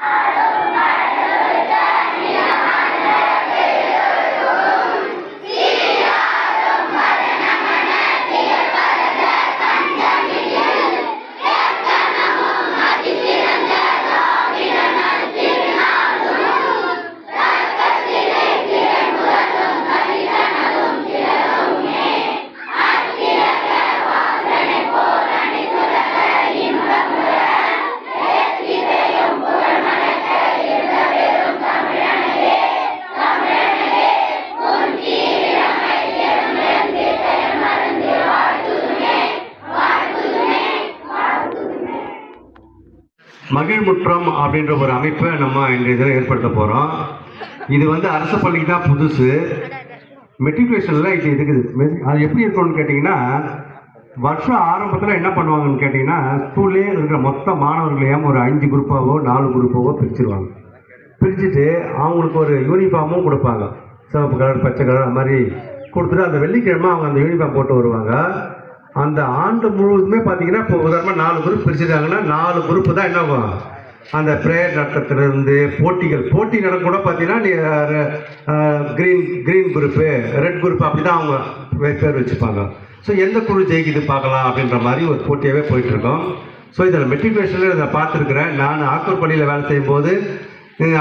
Ayrılın ayrılın. மகிழ்முற்றம் அப்படின்ற ஒரு அமைப்பை நம்ம எங்கள் இதில் ஏற்படுத்த போகிறோம் இது வந்து அரசு பள்ளிக்கு தான் புதுசு. மெட்ரிகுலேஷனில் இது இருக்குது. அது எப்படி இருக்கணும்னு கேட்டிங்கன்னா வருஷம் ஆரம்பத்தில் என்ன பண்ணுவாங்கன்னு கேட்டிங்கன்னா ஸ்கூல்லே இருக்கிற மொத்த மாணவர்களையும் ஒரு அஞ்சு குரூப்பாகவோ நாலு குரூப்பாகவோ பிரிச்சுருவாங்க. பிரிச்சுட்டு அவங்களுக்கு ஒரு யூனிஃபார்மும் கொடுப்பாங்க. சிவப்பு கலர் பச்சை கலர் அது மாதிரி கொடுத்துட்டு அந்த வெள்ளிக்கிழமை அவங்க அந்த யூனிஃபார்ம் போட்டு வருவாங்க. அந்த ஆண்டு முழுவதுமே பார்த்தீங்கன்னா இப்போ உதாரணமாக நாலு குரூப் பிரிச்சிருக்காங்கன்னா நாலு குரூப்பு தான் என்ன ஆகும்? அந்த ப்ரேயர் நடத்துறதுலேருந்து போட்டிகள் போட்டி நடக்க கூட பார்த்தீங்கன்னா நீ green green group red group அப்படி தான் அவங்க பேர் வச்சுப்பாங்க. ஸோ எந்த குழு ஜெயிக்குது பார்க்கலாம் அப்படின்ற மாதிரி ஒரு போட்டியாகவே போயிட்டுருக்கோம். ஸோ இதில் மெட்ரிகுலேஷனில் இதை பார்த்துருக்குறேன். நான் ஆக்கூர் பள்ளியில் வேலை செய்யும்போது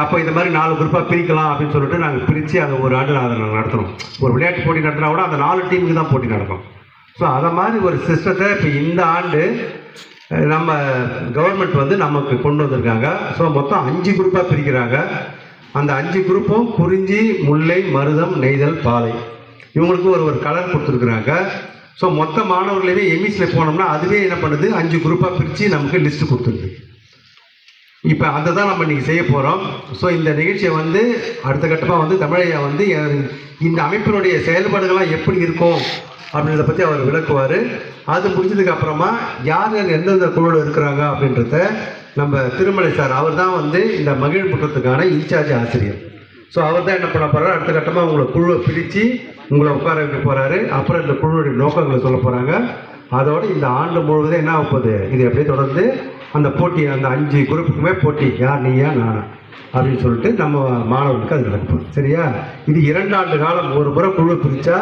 அப்போ இந்த மாதிரி நாலு குரூப்பாக பிரிக்கலாம் அப்படின்னு சொல்லிட்டு நாங்கள் பிரித்து அதை ஒரு ஆண்டு அதை நாங்கள் நடத்துகிறோம் ஒரு விளையாட்டு போட்டி நடத்தினா கூட அந்த நாலு டீமுக்கு தான் போட்டி நடக்கும். ஸோ அதை மாதிரி ஒரு சிஸ்டத்தை இப்போ இந்த ஆண்டு நம்ம கவர்மெண்ட் வந்து நமக்கு கொண்டு வந்திருக்காங்க. ஸோ மொத்தம் அஞ்சு குரூப்பாக பிரிக்கிறாங்க. அந்த அஞ்சு குரூப்பும் குறிஞ்சி முல்லை மருதம் நெய்தல் பாலை. இவங்களுக்கு ஒரு ஒரு கலர் கொடுத்துருக்குறாங்க. ஸோ மொத்த மாணவர்களையுமே எம்இஸில் போனோம்னா அதுவே என்ன பண்ணுது? அஞ்சு குரூப்பாக பிரித்து நமக்கு லிஸ்ட்டு கொடுத்துருக்கு இப்போ அதை தான் நம்ம இன்றைக்கி செய்ய போகிறோம் ஸோ இந்த நிகழ்ச்சியை வந்து அடுத்த கட்டமாக வந்து தமிழையா வந்து இந்த அமைப்பினுடைய செயல்பாடுகள்லாம் எப்படி இருக்கும் அப்படின்றத பற்றி அவர் விளக்குவார். அது முடிஞ்சதுக்கு அப்புறமா யார் யார் எந்தெந்த குழுவில் இருக்கிறாங்க அப்படின்றத நம்ம திருமலை சார் அவர் தான் வந்து இந்த மகிழ் முற்றத்துக்கான இன்சார்ஜ் ஆசிரியர். ஸோ அவர் தான் என்ன பண்ண போகிறாரு அடுத்த கட்டமாக உங்களை குழுவை பிரித்து உங்களை உட்கார வைக்க போகிறாரு அப்புறம் இந்த குழுவுடைய நோக்கங்களை சொல்ல போகிறாங்க அதோடு இந்த ஆண்டு முழுவதும் என்ன ஆகுது இது அப்படியே தொடர்ந்து அந்த போட்டி அந்த அஞ்சு குரூப்புக்குமே போட்டி யார் நீயா நானா? அப்படின்னு சொல்லிட்டு நம்ம மாணவர்களுக்கு அது நடக்கும். சரியா? இது இரண்டாண்டு காலம் ஒரு முறை குழு பிரித்தா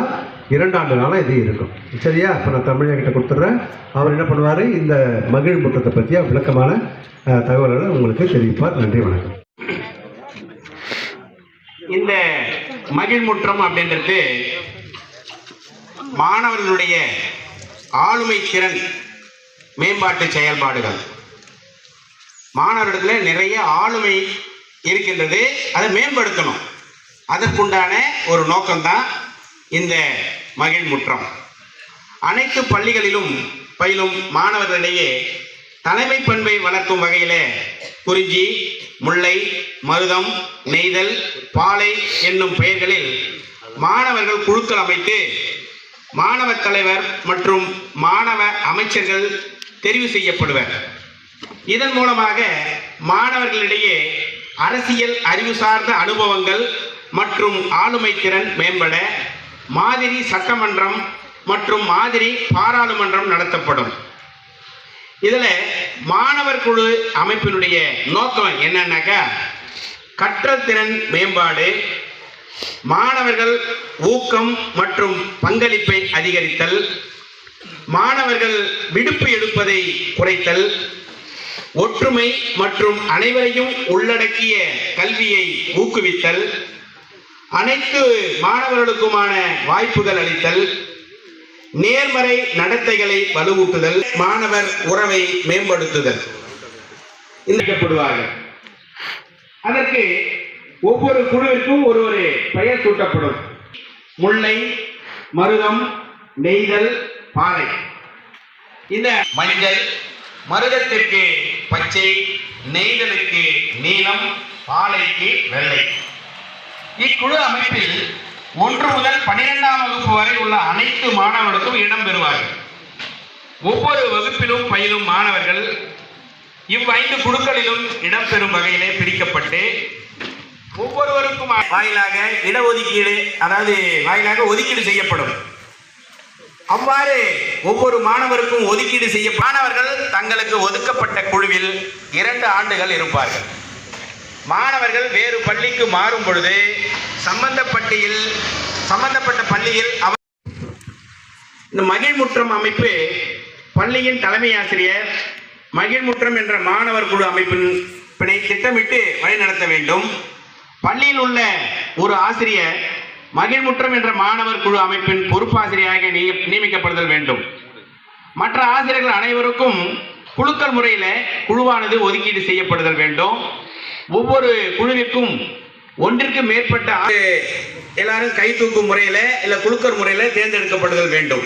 இரண்டாண்டு காலம் இது இருக்கும். சரியா? இப்போ நான் தமிழகிட்ட கொடுத்துட்றேன். அவர் என்ன பண்ணுவார்? இந்த மகிழ் முற்றத்தை பற்றிய விளக்கமான தகவல்களை உங்களுக்கு தெரிவிப்பார். நன்றி வணக்கம். இந்த மகிழ்முற்றம் அப்படின்றது மாணவர்களுடைய ஆளுமை திறன் மேம்பாட்டு செயல்பாடுகள். மாணவர்களிடத்தில் நிறைய ஆளுமை இருக்கின்றது. அதை மேம்படுத்தணும். அதற்குண்டான ஒரு நோக்கம்தான் இந்த மகிழ்முற்றம். அனைத்து பள்ளிகளிலும் பயிலும் மாணவர்களிடையே தலைமை பண்பை வளர்க்கும் வகையில் குறிஞ்சி முல்லை மருதம் நெய்தல் பாலை என்னும் பெயர்களில் மாணவர்கள் குழுக்கள் அமைத்து மாணவ தலைவர் மற்றும் மாணவ அமைச்சர்கள் தெரிவு செய்யப்படுவர். இதன் மூலமாக மாணவர்களிடையே அரசியல் அறிவு சார்ந்த அனுபவங்கள் மற்றும் ஆளுமை திறன் மேம்பட மாதிரி சட்டமன்றம் மற்றும் மாதிரி பாராளுமன்றம் நடத்தப்படும். இதில் மாணவர் குழு அமைப்பினுடைய நோக்கம் என்னன்னாக்கா கற்றல் திறன் மேம்பாடு மாணவர்கள் ஊக்கம் மற்றும் பங்களிப்பை அதிகரித்தல் மாணவர்கள் விடுப்பு எடுப்பதை குறைத்தல் ஒற்றுமை மற்றும் அனைவரையும் உள்ளடக்கிய கல்வியை ஊக்குவித்தல் அனைத்து மாணவர்களுக்குமான வாய்ப்புகள் அளித்தல் நேர்மறை நடத்தைகளை வலுவூட்டுதல் மாணவர் உறவை மேம்படுத்துதல். இணைக்கப்படுவார்கள் அதற்கு ஒவ்வொரு குழுவிற்கும் ஒரு ஒரு பெயர் சூட்டப்படும். முல்லை மருதம் நெய்தல் பாலை இந்த மஞ்சள் மருதத்திற்கு பச்சை நெய்தலுக்கு நீலம் பாலைக்கு வெள்ளை. இக்குழு அமைப்பில் ஒன்று முதல் பனிரெண்டாம் வகுப்பு வரை உள்ள அனைத்து மாணவர்களுக்கும் இடம் பெறுவார்கள். ஒவ்வொரு வகுப்பிலும் பயிலும் மாணவர்கள் இவ்வைந்து குழுக்களிலும் இடம்பெறும் வகையிலே பிரிக்கப்பட்டு ஒவ்வொருவருக்கும் வாயிலாக இடஒதுக்கீடு அதாவது வாயிலாக ஒதுக்கீடு செய்யப்படும். அவ்வாறு ஒவ்வொரு மாணவருக்கும் ஒதுக்கீடு செய்ய மாணவர்கள் தங்களுக்கு ஒதுக்கப்பட்ட குழுவில் இரண்டு ஆண்டுகள் இருப்பார்கள். மாணவர்கள் வேறு பள்ளிக்கு மாறும் பொழுது சம்பந்தப்பட்டியில் சம்பந்தப்பட்ட பள்ளியில் அவர் இந்த மகிழ்முற்றம் அமைப்பு பள்ளியின் தலைமை ஆசிரியர் மகிழ்முற்றம் என்ற மாணவர் குழு அமைப்பின் பிணை திட்டமிட்டு வழிநடத்த வேண்டும். பள்ளியில் உள்ள ஒரு ஆசிரியர் மகிழ்முற்றம் என்ற மாணவர் குழு அமைப்பின் பொறுப்பாசிரியராக நியமிக்கப்படுதல் வேண்டும். மற்ற ஆசிரியர்கள் அனைவருக்கும் குழுக்கள் முறையில் குழுவானது ஒதுக்கீடு செய்யப்படுதல் வேண்டும். ஒவ்வொரு குழுவிற்கும் ஒன்றிற்கு மேற்பட்ட எல்லாரும் கை தூக்கும் முறையில் இல்லை குழுக்கள் முறையில் தேர்ந்தெடுக்கப்படுதல் வேண்டும்.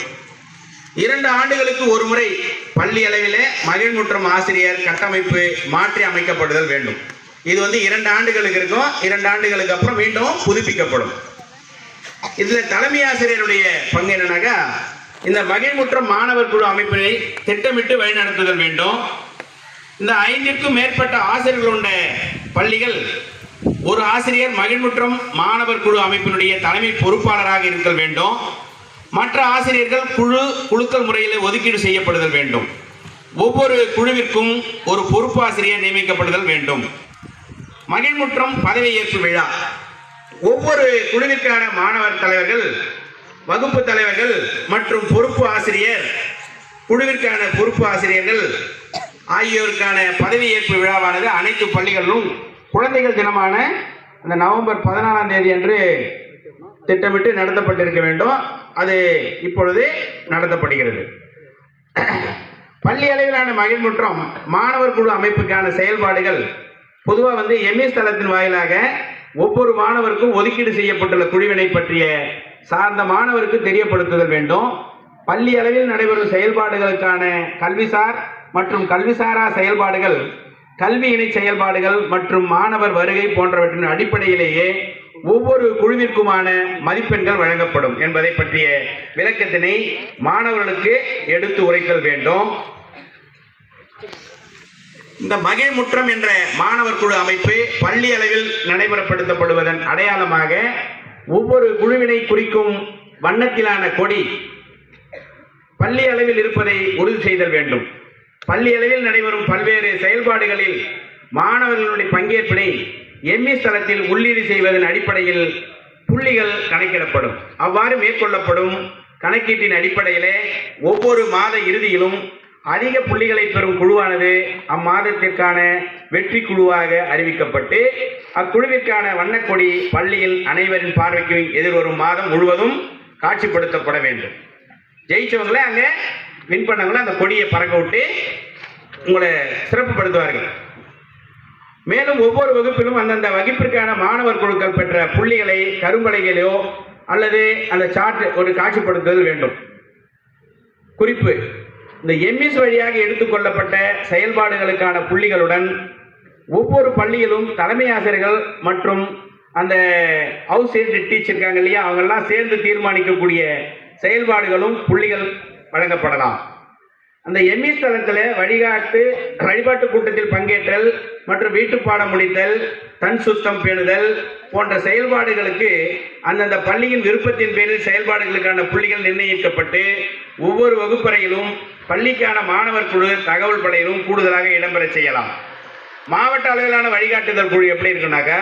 இரண்டு ஆண்டுகளுக்கு ஒரு முறை பள்ளி அளவில் மகிழ்முற்றம் ஆசிரியர் கட்டமைப்பு மாற்றி அமைக்கப்படுதல் வேண்டும். இது வந்து இரண்டு ஆண்டுகளுக்கு இருக்கும். இரண்டு ஆண்டுகளுக்கு அப்புறம் மீண்டும் புதுப்பிக்கப்படும். இதுல தலைமை ஆசிரியருடைய பங்கு என்னன்னாக்கா இந்த மகிழ்முற்றம் மாணவர் குழு அமைப்பினை திட்டமிட்டு வழிநடத்துதல் வேண்டும். இந்த ஐந்திற்கும் மேற்பட்ட ஆசிரியர்கள் உள்ள பள்ளிகள் ஒரு ஆசிரியர் மகிழ்முற்றம் மாணவர் குழு அமைப்பினுடைய தலைமை பொறுப்பாளராக இருத்தல் வேண்டும். மற்ற ஆசிரியர்கள் குழு குழுக்கள் முறையில் ஒதுக்கீடு செய்யப்படுதல் வேண்டும். ஒவ்வொரு குழுவிற்கும் ஒரு பொறுப்பாசிரியர் நியமிக்கப்படுதல் வேண்டும். மகிழ்முற்றம் பதவியேற்பு விழா. ஒவ்வொரு குழுவிற்கான மாணவர் தலைவர்கள் வகுப்பு தலைவர்கள் மற்றும் பொறுப்பு ஆசிரியர் குழுவிற்கான பொறுப்பு ஆசிரியர்கள் ஆகியோருக்கான பதவியேற்பு விழாவானது அனைத்து பள்ளிகளிலும் குழந்தைகள் தினமான அந்த நவம்பர் பதினாலாம் தேதி அன்று திட்டமிட்டு நடத்தப்பட்டிருக்க வேண்டும். அது இப்பொழுது நடத்தப்படுகிறது. பள்ளி அளவிலான மகிழ்முற்றம் மாணவர் குழு அமைப்புக்கான செயல்பாடுகள் பொதுவாக வந்து எம்எஸ் தளத்தின் வாயிலாக ஒவ்வொரு மாணவருக்கும் ஒதுக்கீடு செய்யப்பட்டுள்ள குழுவினை பற்றிய சார்ந்த மாணவருக்கு தெரியப்படுத்துதல் வேண்டும். பள்ளி அளவில் நடைபெறும் செயல்பாடுகளுக்கான கல்விசார் மற்றும் கல்விசாரா செயல்பாடுகள் கல்வி இணை செயல்பாடுகள் மற்றும் மாணவர் வருகை போன்றவற்றின் அடிப்படையிலேயே ஒவ்வொரு குழுவிற்குமான மதிப்பெண்கள் வழங்கப்படும் என்பதை பற்றிய விளக்கத்தினை மாணவர்களுக்கு எடுத்து உரைத்தல் வேண்டும். இந்த மகிழ்முற்றம் என்ற மாணவர் குழு அமைப்பு பள்ளி அளவில் நடைமுறைப்படுத்தப்படுவதன் அடையாளமாக ஒவ்வொரு குழுவினை குறிக்கும் வண்ணத்திலான கொடி பள்ளி அளவில் இருப்பதை உறுதி செய்தல் வேண்டும். பள்ளி அளவில் நடைபெறும் பல்வேறு செயல்பாடுகளில் மாணவர்களுடைய பங்கேற்பினை எம்இஸ் தளத்தில் உள்ளீடு செய்வதன் அடிப்படையில் புள்ளிகள் கணக்கிடப்படும். அவ்வாறு மேற்கொள்ளப்படும் கணக்கீட்டின் அடிப்படையிலே ஒவ்வொரு மாத இறுதியிலும் அதிக புள்ளிகளை பெறும் குழுவானது அம்மாதத்திற்கான வெற்றி குழுவாக அறிவிக்கப்பட்டு அக்குழுவிற்கான வண்ணக்கொடி பள்ளியில் அனைவரின் பார்வைக்கு எதிர்வரும் மாதம் முழுவதும் காட்சிப்படுத்தப்பட வேண்டும். ஜெயிச்சவங்களே அங்கே வின் பண்ணவங்களே அந்த கொடியை பறக்க விட்டு உங்களை சிறப்புப்படுத்துவார்கள் மேலும் ஒவ்வொரு வகுப்பிலும் அந்தந்த வகுப்பிற்கான மாணவர் குழுக்கள் பெற்ற புள்ளிகளை கரும்பலைகளையோ அல்லது அந்த சார்ட் ஒரு காட்சிப்படுத்துதல் வேண்டும். குறிப்பு இந்த எம்இஸ் வழியாக எடுத்துக்கொள்ளப்பட்ட செயல்பாடுகளுக்கான புள்ளிகளுடன் ஒவ்வொரு பள்ளியிலும் தலைமை ஆசிரியர்கள் மற்றும் அந்த ஹவுஸ் ஹெட் டீச்சர் இருக்காங்க இல்லையா அவங்கெல்லாம் சேர்ந்து தீர்மானிக்கக்கூடிய செயல்பாடுகளும் புள்ளிகள் வழங்கப்படலாம். அந்த எம்மி ஸ்தலத்தில் வழிகாட்டு வழிபாட்டு கூட்டத்தில் பங்கேற்றல் மற்றும் வீட்டு பாடம் முடித்தல் தன் சுத்தம் பேணுதல் போன்ற செயல்பாடுகளுக்கு அந்தந்த பள்ளியின் விருப்பத்தின் பேரில் செயல்பாடுகளுக்கான புள்ளிகள் நிர்ணயிக்கப்பட்டு ஒவ்வொரு வகுப்பறையிலும் பள்ளிக்கான மாணவர் குழு தகவல் படையிலும் கூடுதலாக இடம்பெறச் செய்யலாம். மாவட்ட அளவிலான வழிகாட்டுதல் குழு எப்படி இருக்குனாக்கா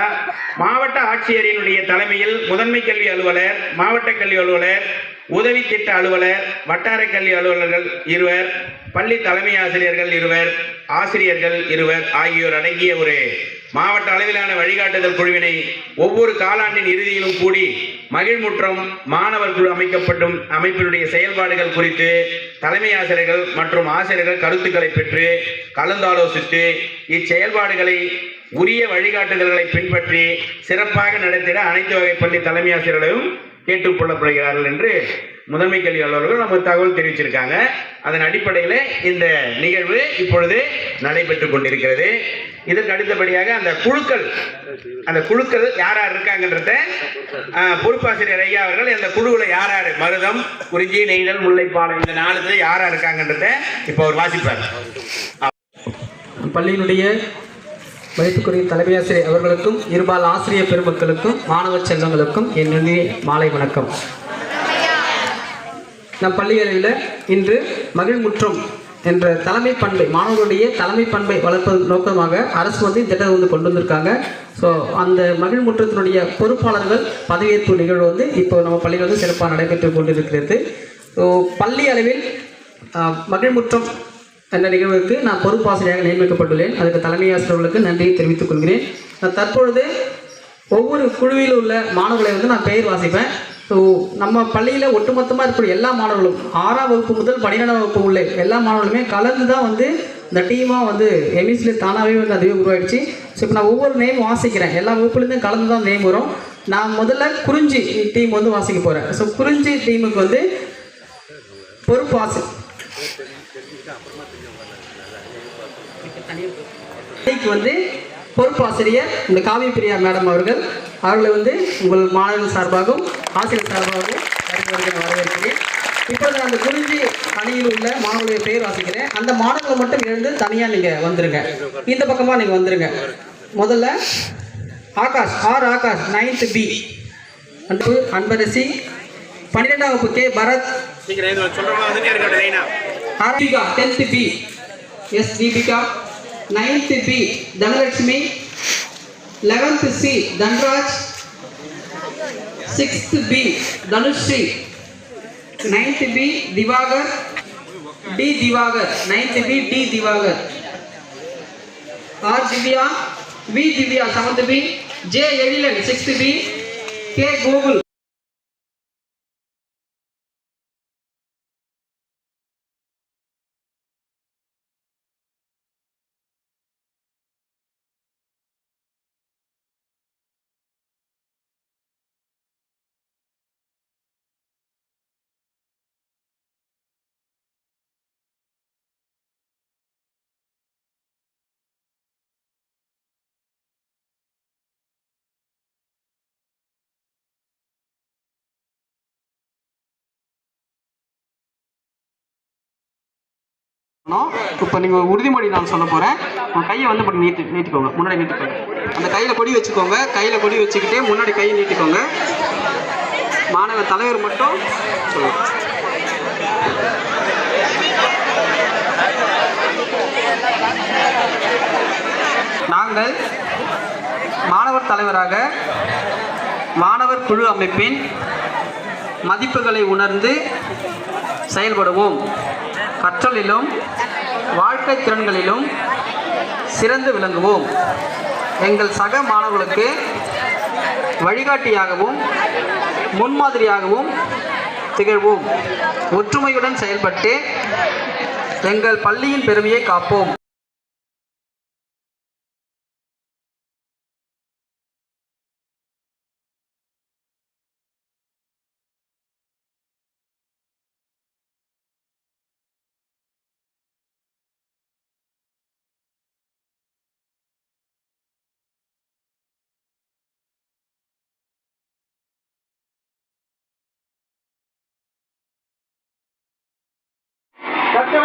மாவட்ட ஆட்சியரினுடைய தலைமையில் முதன்மை கல்வி அலுவலர் மாவட்ட கல்வி அலுவலர் உதவி திட்ட அலுவலர் வட்டார கல்வி அலுவலர்கள் இருவர் பள்ளி தலைமை ஆசிரியர்கள் இருவர் ஆசிரியர்கள் இருவர் ஆகியோர் அடங்கிய ஒரு மாவட்ட அளவிலான வழிகாட்டுதல் குழுவினை ஒவ்வொரு காலாண்டின் இறுதியிலும் கூடி மகிழ்முற்றம் மாணவர் குழு அமைக்கப்பட்டும் அமைப்பினுடைய செயல்பாடுகள் குறித்து தலைமை ஆசிரியர்கள் மற்றும் ஆசிரியர்கள் கருத்துக்களை பெற்று கலந்தாலோசித்து இச்செயல்பாடுகளை உரிய வழிகாட்டுதல்களை பின்பற்றி சிறப்பாக நடத்திட அனைத்து வகை பள்ளி தலைமை ஆசிரியர்களும் கேட்டுக்கொள்ளப்படுகிறார்கள் என்று முதன்மை கல்வி அலுவலர்கள் நமக்கு தகவல் தெரிவிச்சிருக்காங்க. அதன் அடிப்படையில் இந்த நிகழ்வு இப்பொழுது நடைபெற்று கொண்டிருக்கிறது. இதற்கு அடுத்தபடியாக அந்த குழுக்கள் அந்த குழுக்கள் யார் யார் இருக்காங்கன்றத பொறுப்பாசிரியர் ஐயா அவர்கள் அந்த குழுவில் யார் யார் மருதம் குறிஞ்சி நெய்தல் முல்லைப்பாலம் இந்த நாலுல யார் யார் இருக்காங்கன்றத இப்போ அவர் வாசிப்பார். பள்ளியினுடைய மதிப்புக்குரிய தலைமை ஆசிரியர் அவர்களுக்கும் இருபால் ஆசிரியர் பெருமக்களுக்கும் மாணவ செல்வங்களுக்கும் என் மாலை வணக்கம். நம் பள்ளிகளில் இன்று மகிழ்முற்றம் என்ற தலைமை பண்பை மாணவர்களுடைய தலைமை பண்பை வளர்ப்பது நோக்கமாக அரசு வந்து இந்த திட்டத்தை வந்து கொண்டு வந்திருக்காங்க. ஸோ அந்த மகிழ் முற்றத்தினுடைய பொறுப்பாளர்கள் பதவியேற்பு நிகழ்வு வந்து இப்போ நம்ம பள்ளியில் வந்து சிறப்பாக நடைபெற்று கொண்டிருக்கிறது. ஸோ பள்ளி அளவில் மகிழ்முற்றம் அந்த நிகழ்வுக்கு நான் பொறுப்பாசிரியராக நியமிக்கப்பட்டுள்ளேன். அதுக்கு தலைமை ஆசிரியர்களுக்கு நன்றியை தெரிவித்துக் கொள்கிறேன். நான் தற்பொழுது ஒவ்வொரு குழுவில் உள்ள மாணவர்களை வந்து நான் பெயர் வாசிப்பேன். ஸோ நம்ம பள்ளியில் ஒட்டுமொத்தமாக இருக்கிற எல்லா மாணவர்களும் ஆறாம் வகுப்பு முதல் பன்னிரெண்டாம் வகுப்பு உள்ள எல்லா மாணவர்களுமே கலந்து தான் வந்து இந்த டீமாக வந்து எம்இசியில் தானாகவே வந்து அதுவே உருவாயிடுச்சு. ஸோ இப்போ நான் ஒவ்வொரு நேம் வாசிக்கிறேன். எல்லா வகுப்புலேருந்தும் கலந்து தான் நேம் வரும். நான் முதல்ல குறிஞ்சி டீம் வந்து வாசிக்க போகிறேன் ஸோ குறிஞ்சி டீமுக்கு வந்து பொறுப்பு இன்னைக்கு வந்து பொறுப்பு ஆசிரியர் இந்த காவி பிரியா மேடம் அவர்கள். அவர்களை வந்து உங்கள் மாணவர்கள் சார்பாகவும் ஆசிரியர் சார்பாகவும் வரவேற்கிறேன். இப்பொழுது நான் அந்த குறிஞ்சி அணியில் உள்ள மாணவர்களுடைய பெயர் வாசிக்கிறேன். அந்த மாணவர்கள் மட்டும் எழுந்து தனியாக நீங்கள் வந்துருங்க. இந்த பக்கமாக நீங்கள் வந்துருங்க. முதல்ல Akash R Akash ninth B Anbu Anbarasi. பன்னிரெண்டாம் வகுப்பு K. Bharath. Tenth B. S. Deepika. Ninth B Dhanalakshmi eleventh C Dhanraj sixth B Dhanushree ninth B Divagar D Divagar ninth B D Divagar R Divya V Divya seventh B J Edilan sixth B K Gokul இப்போ நீங்கள் உறுதிமொழி நான் சொல்ல போகிறேன் உங்கள் கையை வந்து இப்படி நீட்டி நீட்டிக்கோங்க. முன்னாடி நீட்டிக்கோங்க. அந்த கையில் கொடி வச்சுக்கோங்க. கையில் கொடி வச்சுக்கிட்டு முன்னாடி கையை நீட்டிக்கோங்க. மாணவ தலைவர் மட்டும் சொல்லுங்க. நாங்கள் மாணவர் தலைவராக மாணவர் குழு அமைப்பின் மதிப்புகளை உணர்ந்து செயல்படுவோம். கற்றலிலும் வாழ்க்கை திறன்களிலும் சிறந்து விளங்குவோம். எங்கள் சக மாணவர்களுக்கு வழிகாட்டியாகவும் முன்மாதிரியாகவும் திகழ்வோம். ஒற்றுமையுடன் செயல்பட்டு எங்கள் பள்ளியின் பெருமையை காப்போம். やって